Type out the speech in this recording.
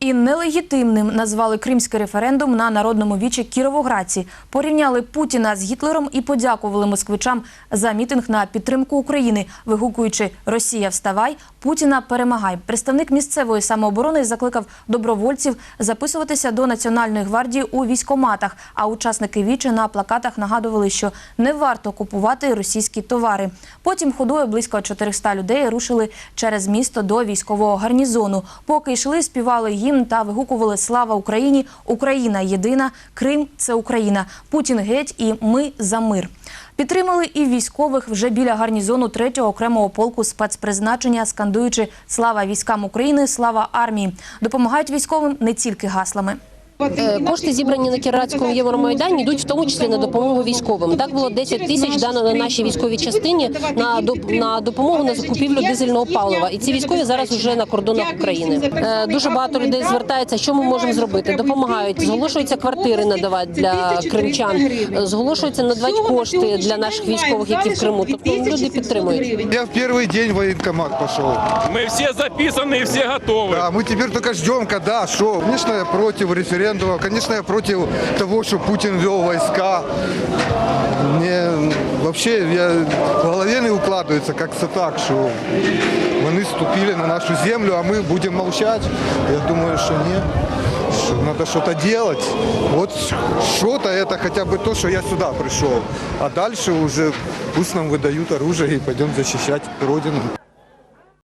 І нелегітимним назвали кримський референдум на народному вічі Кіровоградці. Порівняли Путіна з Гітлером і подякували москвичам за мітинг на підтримку України, вигукуючи Росія, вставай, Путіна перемагай. Представник місцевої самооборони закликав добровольців записуватися до Національної гвардії у військоматах. А учасники вічі на плакатах нагадували, що не варто купувати російські товари. Потім ходою близько 400 людей рушили через місто до військового гарнізону. Поки йшли, співали гімн та вигукували Слава Україні! Україна єдина, Крим це Україна, Путін геть і ми за мир. Підтримали і військових вже біля гарнізону 3-го окремого полку спецпризначення, скандуючи Слава військам України, слава армії. Допомагають військовим не тільки гаслами. Е, Кошти зібрані на Кіровоградському Євромайдані йдуть в тому числі на допомогу військовим. Так було 10 тисяч дано на нашій військовій частині на доп- на допомогу на закупівлю дизельного палива. І ці військові зараз вже на кордонах України. Е, Дуже багато людей звертається. Що ми можемо зробити? Допомагають. Зголошуються квартири надавати для кримчан. Е, Зголошуються надавати кошти для наших військових, які в Криму. Тобто люди підтримують. Я в первый день в военкомат пошел. Мы все записаны и все готовы. Да, мы теперь только ждем, когда, что. Конечно, я против Референдума, конечно, я против того, что Путин вел войска. Мне вообще я, в голове не укладывается, как це так, що вони ступили на нашу землю, а мы будем молчать. Я думаю, что нет. Что надо что-то делать. Вот что-то это хотя бы то, что я сюда пришел. А дальше уже пусть нам выдают оружие и пойдем защищать Родину.